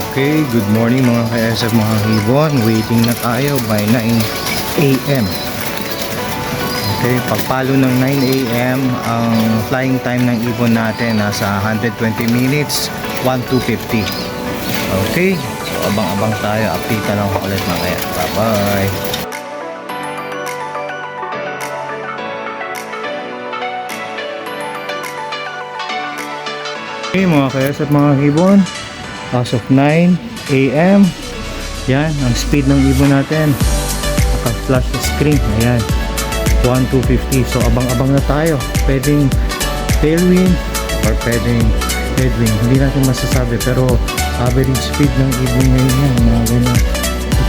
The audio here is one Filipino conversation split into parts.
Okay, good morning mga ka-SF mga hibon. Waiting na tayo by 9 a.m. Okay, pagpalo ng 9 a.m. ang flying time ng ibon natin nasa 120 minutes, 1-250. Okay, so abang-abang tayo. Update na lang ako ulit mamaya. Bye-bye. Okay mga kayas at mga hibon As of 9 a.m. Yan, ang speed ng ibon natin. Naka-flash screen. Ayan. 1250 So abang-abang na tayo. Pwedeng tailwind Or pwedeng headwind. Hindi natin masasabi Pero average speed ng ibon ngayon yan Mga ganyan.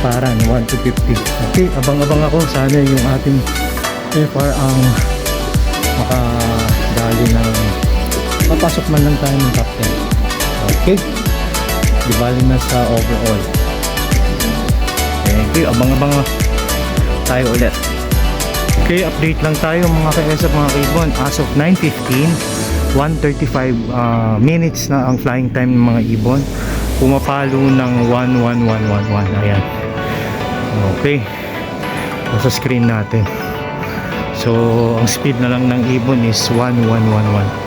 Paran 1250 Okay, abang-abang ako. Sana yung ating FR ang makadali ng papasok man lang tayo ng top 10 okay di na sa overall. Thank you. Abang-abang tayo ulit. Okay update lang tayo mga ka-ESA mga kaibon. As of 9.15 135 uh, minutes na ang flying time ng mga ibon. Pumapalo ng 11111 ayan. Okay. Nasa screen natin. So ang speed na lang ng ibon is 1111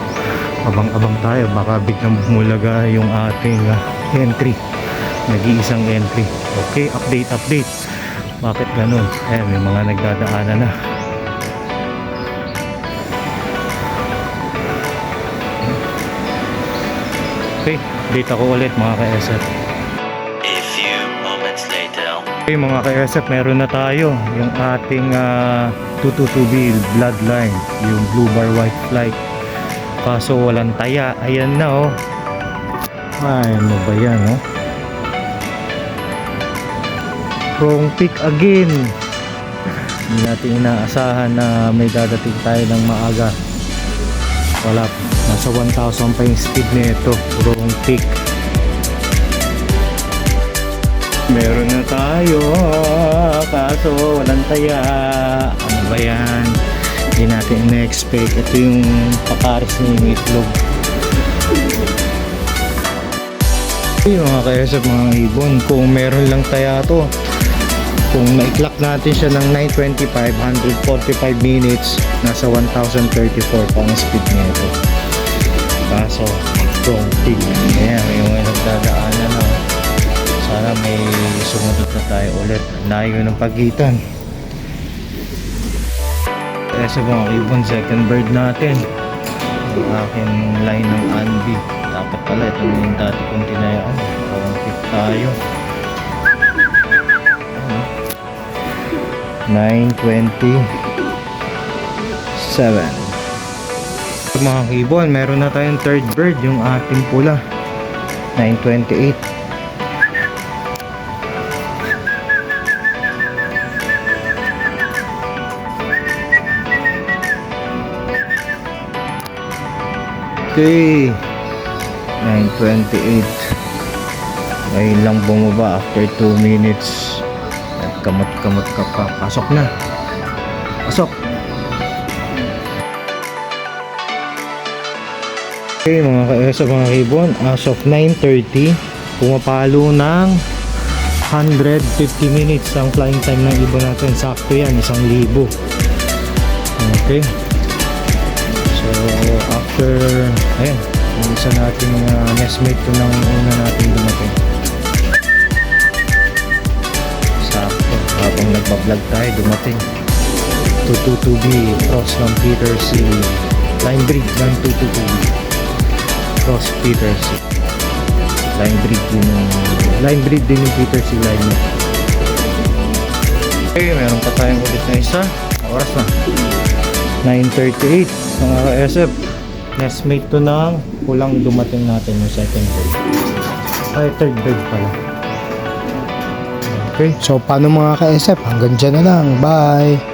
abang-abang tayo. Baka biglang bumulaga yung ating uh, entry. Nag-iisang entry. Okay update update. Bakit ganun? Eh may mga nagdadaanan na. Okay update ako ulit mga ka-SF okay mga ka-SF meron na tayo. Yung ating uh, 222B bloodline. Yung blue bar white flight. Kaso walang taya. Ayan na oh ay ano ba yan oh? Wrong pick again. Hindi natin inaasahan na may dadating tayo ng maaga. Wala nasa 1,000 pa yung speed nito. Wrong pick. Meron na tayo kaso walang taya. Ano ba yan? Hindi natin na-expect ito yung pakaris niya yung Hey, mga kaesap mga ibon kung meron lang taya to kung na-clock natin siya ng 925 145 minutes nasa 1034 pa ang speed nito kaso strong pig ayan may mga nagdadaanan na. Sana may sumunod na tayo ulit. Layo ng pagitan. Kaya sa mga ibon second bird natin. Aking line ng Andy dapat pala ito na yung dati kong tinayaan. Pick tayo. $9.27 mga ibon meron na tayong third bird yung ating pula. 928 Okay. 9.28 Ngayon lang bumaba after 2 minutes. At kamot-kamot ka pa. Pasok na. Pasok. Okay mga ka-ESA mga kibon As of 9.30 Pumapalo ng 150 minutes ang flying time ng ibon natin. Sakto yan, isang libo. Okay. So after Ayan Yung isa nating uh, nestmate ko ng una natin dumating. Sakto Habang nagpa-vlog tayo dumating. 222B Cross ng Peter C Line breed ng 222B Cross Peter C Line breed din yung Line breed din yung Peter C line. Niya Okay, meron pa tayong ulit na isa. Oras na. 9.38 mga ka-SF nestmate to ng kulang dumating natin yung second bird ay third bird pala okay So paano mga ka-SF? Hanggang dyan na lang. Bye!